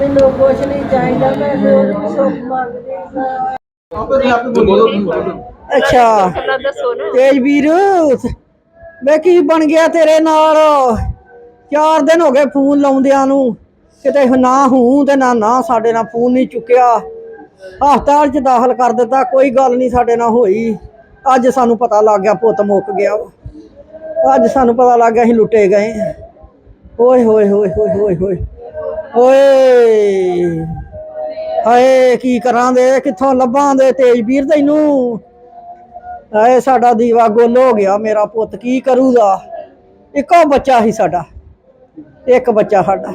ਮੈਨੂੰ ਕੁਛ ਨਹੀਂ ਚਾਹੀਦਾ, ਮੈਂ ਲੋਕ ਸੁੱਖ ਮੰਗਦੀ ਸਾਂ ਅੱਛਾ। ਤੇਜਵੀਰ ਵੇ ਕੀ ਬਣ ਗਿਆ ਤੇਰੇ ਨਾਲ? ਚਾਰ ਦਿਨ ਹੋ ਗਏ ਫੋਨ ਲਾਉਂਦਿਆਂ ਨੂੰ। ਕਿਤੇ ਨਾ ਹੂੰ ਤੇ ਨਾ ਨਾ, ਸਾਡੇ ਨਾਲ ਫੋਨ ਨਹੀਂ ਚੁੱਕਿਆ। ਹਸਪਤਾਲ 'ਚ ਦਾਖਲ ਕਰ ਦਿੱਤਾ, ਕੋਈ ਗੱਲ ਨਹੀਂ ਸਾਡੇ ਨਾਲ ਹੋਈ। ਅੱਜ ਸਾਨੂੰ ਪਤਾ ਲੱਗ ਗਿਆ ਪੁੱਤ ਮੁੱਕ ਗਿਆ ਵਾ। ਅੱਜ ਸਾਨੂੰ ਪਤਾ ਲੱਗ ਗਿਆ ਅਸੀਂ ਲੁੱਟੇ ਗਏ। ਓਏ ਹੋਏ ਹੋਏ ਹੋਏ ਹੋਏ ਹੋਏ। ਓਏ। ਹਾਏ ਕੀ ਕਰਾਂ ਦੇ? ਕਿੱਥੋਂ ਲੱਭਾਂ ਦੇ ਤੇਜਵੀਰ ਤੈਨੂੰ? ਹਾਏ ਸਾਡਾ ਦੀਵਾ ਗੁੱਲ ਹੋ ਗਿਆ ਮੇਰਾ ਪੁੱਤ ਕੀ ਕਰੂਗਾ? ਇੱਕੋ ਬੱਚਾ ਸੀ ਸਾਡਾ। ਇੱਕ ਬੱਚਾ ਸਾਡਾ।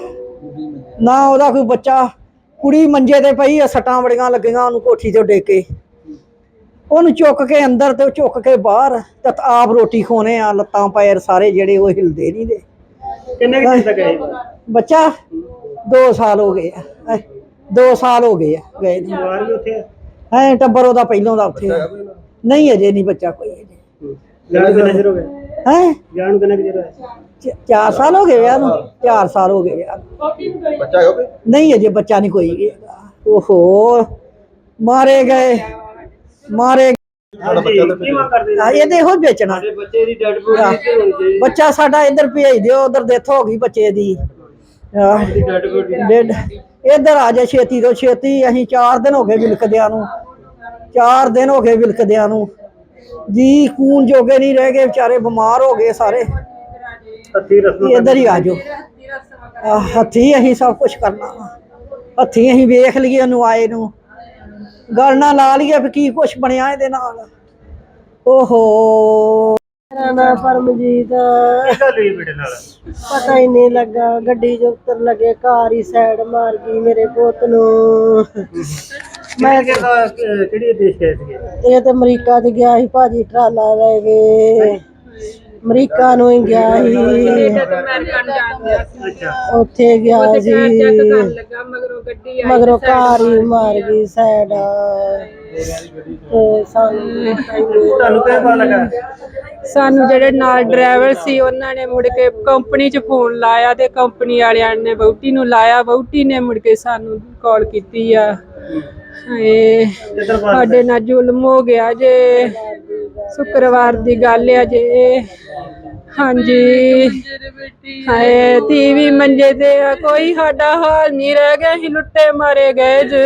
ਨਾ ਉਹਦਾ ਕੋਈ ਬੱਚਾ। ਕੁੜੀ ਮੰਜੇ ਤੇ ਪਈ ਆ ਸੱਟਾਂ ਬੜੀਆਂ ਲੱਗੀਆਂ ਉਹਨੂੰ ਕੋਠੀ ਤੋਂ ਡੇਕੇ ਉਹਨੂੰ ਚੁੱਕ ਕੇ ਅੰਦਰ ਤੇ ਚੁੱਕ ਕੇ ਬਾਹਰ ਤੇ ਆਪ ਰੋਟੀ ਖੋਨੇ ਆ ਲੱਤਾਂ ਪੈਰ ਸਾਰੇ ਜਿਹੜੇ ਉਹ ਹਿਲਦੇ ਨਹੀਂ ਦੇ। ਕਿੰਨੇ ਕੁ ਚਿਰ ਤੱਕ ਗਏ ਬੱਚਾ? 2 ਸਾਲ ਹੋ ਗਏ ਆ। 2 ਸਾਲ ਹੋ ਗਏ ਆ ਗਏ ਨੂੰ। ਪਰਿਵਾਰ ਵੀ ਉੱਥੇ ਹੈ ਐ ਟੱਬਰ ਉਹਦਾ ਪਹਿਲੋਂ ਦਾ ਉੱਥੇ ਆ। ਨਹੀਂ ਅਜੇ ਨਹੀਂ ਬੱਚਾ ਕੋਈ ਅਜੇ। ਜਾਣ ਕਿੰਨੇ ਚਿਰ ਹੋ ਗਿਆ ਹੈ? ਜਾਣ ਨੂੰ ਕਿੰਨੇ ਕੁ ਚਿਰ ਹੋਇਆ? 4 ਸਾਲ ਹੋ ਗਏ ਵਿਆਹ ਨੂੰ। 4 ਸਾਲ ਹੋ ਗਏ ਵਿਆਹ ਨੂੰ। ਬੱਚਾ ਹੈ ਕੋਈ? ਨਹੀਂ ਅਜੇ ਬੱਚਾ ਨਹੀਂ ਕੋਈ ਹੈਗਾ। ਓਹੋ ਮਾਰੇ ਗਏ। ਮਾਰੇ ਹਾਂਜੀ ਕੀ ਮੰਗ ਕਰਦੇ ਆ, ਇਹਦੇ ਇਹੋ ਵੇਚਣਾ। ਬੱਚੇ ਦੀ ਡੈਡ ਬੋਡੀ ਤੇ ਬੱਚਾ ਸਾਡਾ ਇੱਧਰ ਭੇਜ ਦਿਓ ਉਧਰ ਡੈਥ ਹੋ ਗਈ ਬੱਚੇ ਦੀ। ਡੈਡ ਇੱਧਰ ਆ ਜਾ ਛੇਤੀ ਤੋਂ ਛੇਤੀ ਅਸੀਂ 4 ਦਿਨ ਹੋ ਗਏ ਵਿਲਕਦਿਆਂ ਨੂੰ। 4 ਦਿਨ ਹੋ ਗਏ ਵਿਲਕਦਿਆਂ ਨੂੰ। ਜੀ ਖੂਨ ਜੋਗੇ ਨਹੀਂ ਰਹਿ ਗਏ ਵਿਚਾਰੇ ਬਿਮਾਰ ਹੋ ਗਏ ਸਾਰੇ। ਇੱਧਰ ਹੀ ਆ ਜਾਓ। ਹੱਥੀਂ ਅਸੀਂ ਸਭ ਕੁਝ ਕਰਨਾ। ਹੱਥੀਂ ਅਸੀਂ ਵੇਖ ਲਈਏ ਉਹਨੂੰ ਆਏ ਨੂੰ। ਗੱਲ ਨਾ ਲਾ ਲਈਏ ਵੀ ਕੀ ਕੁਝ ਬਣਿਆ ਇਹਦੇ ਨਾਲ। ਓਹੋ। ਮੇਰਾ ਨਾਮ ਪਰਮਜੀਤ ਗੱਲ ਹੋਈ ਬੇਟੇ ਨਾਲ? ਪਤਾ ਹੀ ਨਹੀਂ ਲੱਗਾ ਗੱਡੀ ਜੋ ਉੱਤਰ ਲਗੇ ਕਾਰ ਹੀ ਸਾਈਡ ਮਾਰ ਗਈ ਮੇਰੇ ਪੁੱਤ ਨੂੰ। ਮੈਂ ਕਿਹਾ ਕਿਹੜੀ ਦੇਸ਼ ਗਏ ਸੀਗੇ? ਇਹ ਤੇ ਅਮਰੀਕਾ ਚ ਗਿਆ ਸੀ ਭਾਜੀ ਟਰਾਲਾ ਲੈ ਕੇ। ਅਮਰੀਕਾ ਨੂੰ ਹੀ ਗਿਆ ਸੀ। ਅੱਛਾ। ਉੱਥੇ ਗਿਆ ਸੀ। ਮਗਰੋਂ ਕਾਰ ਹੀ ਮਾਰ ਗਈ ਸਾਈਡ। ਤੇ ਸਾਨੂੰ ਤੁਹਾਨੂੰ ਕਿਵੇਂ ਪਤਾ ਲੱਗਾ? ਸਾਨੂੰ ਜਿਹੜੇ ਨਾਲ ਡਰਾਈਵਰ ਸੀ ਉਹਨਾਂ ਨੇ ਮੁੜ ਕੇ ਕੰਪਨੀ 'ਚ ਫੋਨ ਲਾਇਆ ਤੇ ਕੰਪਨੀ ਵਾਲਿਆਂ ਨੇ ਵਹੁਟੀ ਨੂੰ ਲਾਇਆ। ਵਹੁਟੀ ਨੇ ਮੁੜ ਕੇ ਸਾਨੂੰ ਕਾਲ ਕੀਤੀ ਆ। ਹਾਏ, ਸਾਡੇ ਨਾਲ ਜ਼ੁਲਮ ਹੋ ਗਿਆ ਜੇ। ਸ਼ੁੱਕਰਵਾਰ ਦੀ ਗੱਲ ਆ ਜੇ। ਹਾਂਜੀ। ਹਾਏ ਟੀਵੀ ਮੰਜੇ ਤੇ ਆ, ਕੋਈ ਸਾਡਾ ਹਾਲ ਨਹੀਂ ਰਹਿ ਗਿਆ, ਅਸੀਂ ਲੁੱਟੇ ਮਾਰੇ ਗਏ ਜੇ।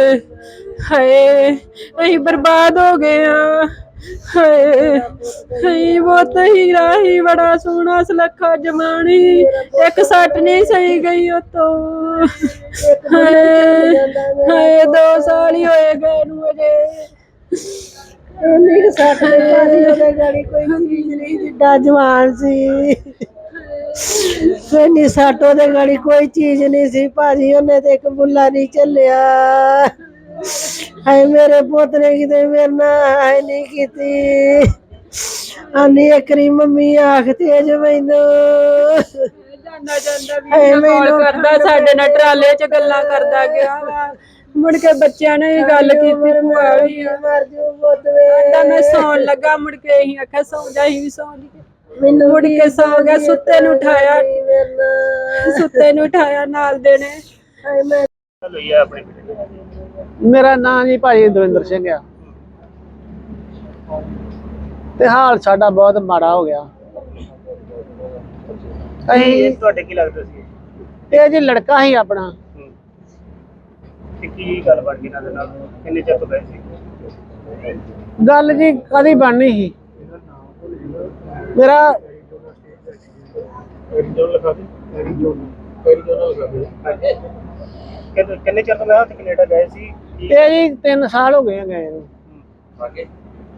ਹਾਏ, ਅਸੀਂ ਬਰਬਾਦ ਹੋ ਗਏ ਆ। ਹਾਏ ਹਾਏ, ਬਹੁਤ ਹੀ ਰਾਹੀ, ਬੜਾ ਸੋਹਣਾ ਸੁਲੱਖਾ ਜਮਾਣੀ ਇੱਕ ਸੱਟ ਨਹੀਂ ਸਹੀ ਗਈ ਉਤੋਂ। ਹਾਏ ਹਾਏ, ਦੋ ਸਾਲ ਹੀ ਹੋਏ ਗਏ ਨੂੰ ਅਜੇ। ਉਹਨੇ ਸੱਟ ਦੇ ਭਾਜੀ ਉਹਦੇ ਗਾੜੀ ਕੋਈ ਚੀਜ਼ ਨਹੀਂ ਜਿੱਡਾ ਜਵਾਨ ਸੀ। ਕੋਈ ਨਹੀਂ ਸੱਟ ਉਹਦੇ ਗਾੜੀ ਕੋਈ ਚੀਜ਼ ਨਹੀਂ ਸੀ, ਭਾਜੀ ਉਹਨੇ ਤੇ ਇੱਕ ਬੁੱਲਾ ਨਹੀਂ ਚੱਲਿਆ। ਹਾਏ ਮੇਰੇ ਪੁੱਤ ਨੇ ਕਿਤੇ ਮੇਰੇ ਨਾਲ ਹਾਏ ਨਹੀਂ ਕੀਤੀ। ਆਨੀ ਇਕਰੀ ਮੰਮੀ ਆਖ ਤੇਜ ਮੈਨੂੰ। ਜਾਂਦਾ ਜਾਂਦਾ ਵੀ ਕਾਲ ਕਰਦਾ ਸਾਡੇ ਨਾਲ ਟਰਾਲੇ 'ਚ ਗੱਲਾਂ ਕਰਦਾ ਗਿਆ ਵਾ। ਮੁੜ ਕੇ ਬੱਚਿਆਂ ਨੇ ਵੀ ਗੱਲ ਕੀਤੀ ਭੂਆ ਵੀ ਮਰ ਜੂ ਪੁੱਤ ਵੇ। ਮੈਂ ਸੌਣ ਲੱਗਾ ਮੁੜ ਕੇ ਅਸੀਂ ਆਖਿਆ ਸੌਂ ਜਾ ਅਸੀਂ ਵੀ ਸੌਂ ਮੈਨੂੰ ਮੁੜ ਕੇ ਸੌ ਗਿਆ ਸੁੱਤੇ ਨੂੰ ਉਠਾਇਆ। ਸੁੱਤੇ ਨੂੰ ਉਠਾਇਆ ਨਾਲ ਦੇ ਨੇ। ਹਾਏ ਮੈਂ ਹੈ ਆਪਣੇ ਮੇਰਾ ਨਾਮ ਜੀ ਭਾਈ ਦਵਿੰਦਰ ਸਿੰਘ ਆ। ਤੇ ਹਾਲ ਸਾਡਾ ਬਹੁਤ ਮਾੜਾ ਹੋ ਗਿਆ। ਅਸੀਂ ਤੁਹਾਡੇ ਕੀ ਲੱਗਦਾ ਸੀ? ਇਹ ਜੀ ਲੜਕਾ ਹੀ ਆਪਣਾ। ਤੇ ਕੀ ਗੱਲ ਬਣ ਗਈ ਇਹਨਾਂ ਦੇ ਨਾਲ? ਕਿੰਨੇ ਚਿਰ ਤੋਂ ਗਏ ਸੀ? ਗੱਲ ਜੀ ਕਦੀ ਬਣਨੀ ਸੀ? ਮੇਰਾ ਕਿੰਨੇ ਕਿੰਨੇ ਚਿਰ ਤੋਂ ਉੱਥੇ ਕੈਨੇਡਾ ਗਏ ਸੀ? ਕੀ- ਇਹ ਜੀ 3 ਸਾਲ ਹੋ ਗਏ ਆ ਗਏ ਨੂੰ।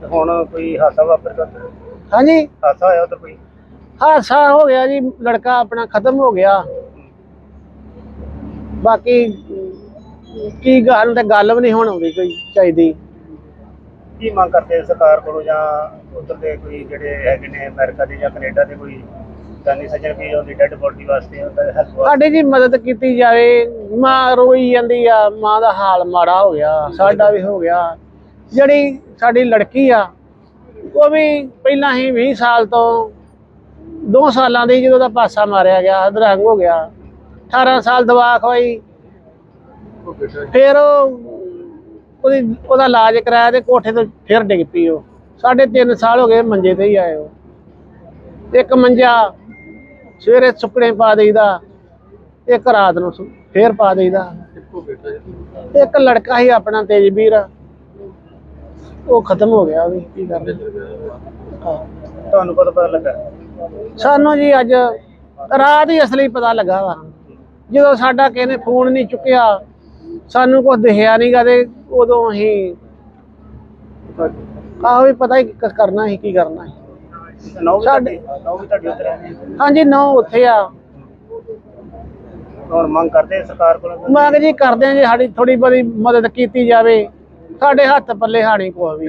ਤੇ ਹੁਣ ਕੋਈ ਹਾਦਸਾ ਵਾਪਰ ਗਿਆ ਹਾਂਜੀ। ਹਾਦਸਾ ਹੋਇਆ ਉਧਰ ਕੋਈ? ਹਾਦਸਾ ਹੋ ਗਿਆ ਜੀ ਲੜਕਾ ਆਪਣਾ ਖਤਮ ਹੋ ਗਿਆ। ਬਾਕੀ ਕੀ ਗੱਲ ਤੇ ਗੱਲ ਵੀ ਨਹੀਂ ਹੁਣ ਆਉਂਦੀ ਕੋਈ ਚਾਹੀਦੀ। ਕੀ ਮੰਗ ਕਰਦੇ ਸਰਕਾਰ ਕੋਲੋਂ ਜਾਂ ਉਧਰ ਦੇ ਕੋਈ ਜਿਹੜੇ ਹੈਗੇ ਨੇ ਅਮਰੀਕਾ ਦੇ ਜਾਂ ਕੈਨੇਡਾ ਦੇ ਕੋਈ ਜਾਨੀ ਸੱਜਣ ਵੀ ਉਹਦੀ ਡੈੱਡ ਬੋਡੀ ਵਾਸਤੇ ਉਹਦਾ ਹੈਲਪ ਸਾਡੀ ਜੀ ਮਦਦ ਕੀਤੀ ਜਾਵੇ, ਮਾਂ ਰੋਈ ਜਾਂਦੀ ਆ, ਮਾਂ ਦਾ ਹਾਲ ਮਾੜਾ ਹੋ ਗਿਆ, ਸਾਡਾ ਵੀ ਹੋ ਗਿਆ। ਜਿਹੜੀ ਸਾਡੀ ਲੜਕੀ ਆ, ਉਹ ਵੀ ਪਹਿਲਾਂ ਹੀ 20 ਸਾਲ ਤੋਂ 2 ਸਾਲਾਂ ਦੀ ਜਦੋਂ ਦਾ ਪਾਸਾ ਮਾਰਿਆ ਗਿਆ, ਅਧਰੰਗ ਹੋ ਗਿਆ। 18 ਸਾਲ ਦਵਾ ਖਵਾਈ ਫਿਰ ਉਹਦੀ, ਉਹਦਾ ਇਲਾਜ ਕਰਾਇਆ ਤੇ ਕੋਠੇ ਤੋਂ ਫਿਰ ਡਿੱਗ ਪਈ ਉਹ। ਸਾਢੇ ਤਿੰਨ ਸਾਲ ਹੋ ਗਏ ਮੰਜੇ ਤੇ ਹੀ ਆਏ ਉਹ। ਇੱਕ ਮੰਜਾ ਸਵੇਰੇ ਸੁੱਕਣੇ ਪਾ ਦੇਈਦਾ ਇੱਕ ਰਾਤ ਨੂੰ ਫੇਰ ਪਾ ਦੇਈਦਾ। ਇੱਕ ਲੜਕਾ ਸੀ ਆਪਣਾ ਤੇਜਵੀਰ। ਉਹ ਖਤਮ ਹੋ ਗਿਆ ਵੀ ਕੀ ਕਰਦੇ ਹਾਂ। ਤੁਹਾਨੂੰ ਕਦੋਂ ਪਤਾ ਲੱਗਾ? ਸਾਨੂੰ ਜੀ ਅੱਜ ਰਾਤ ਹੀ ਅਸਲੀ ਪਤਾ ਲੱਗਾ ਵਾ। ਜਦੋਂ ਸਾਡਾ ਕਿਸੇ ਨੇ ਫੋਨ ਨਹੀਂ ਚੁੱਕਿਆ ਸਾਨੂੰ ਕੁਝ ਦਿਖਿਆ ਨਹੀਂਗਾ ਤੇ ਉਦੋਂ ਅਸੀਂ ਆਹੋ ਵੀ ਪਤਾ ਹੀ ਕਰਨਾ ਸੀ ਕੀ ਕਰਨਾ ਸੀ। ਨੌ ਵੀ ਸਾਡੇ- ਤੁਹਾਡੀ ਨੌ ਵੀ ਤੁਹਾਡੀ ਉੱਧਰ ਹੈ? ਹਾਂਜੀ ਨੌ ਉੱਥੇ ਆ। ਹੁਣ ਮੰਗ ਕਰਦੇ ਸਰਕਾਰ ਕੋਲੋਂ? ਮੰਗ ਜੀ ਕਰਦੇ ਆ ਜੀ ਸਾਡੀ ਥੋੜੀ ਬੜੀ ਮਦਦ ਕੀਤੀ ਜਾਵੇ। ਸਾਡੇ ਹੱਥ ਪੱਲੇ ਹਾਣੀ ਕੋ ਵੀ।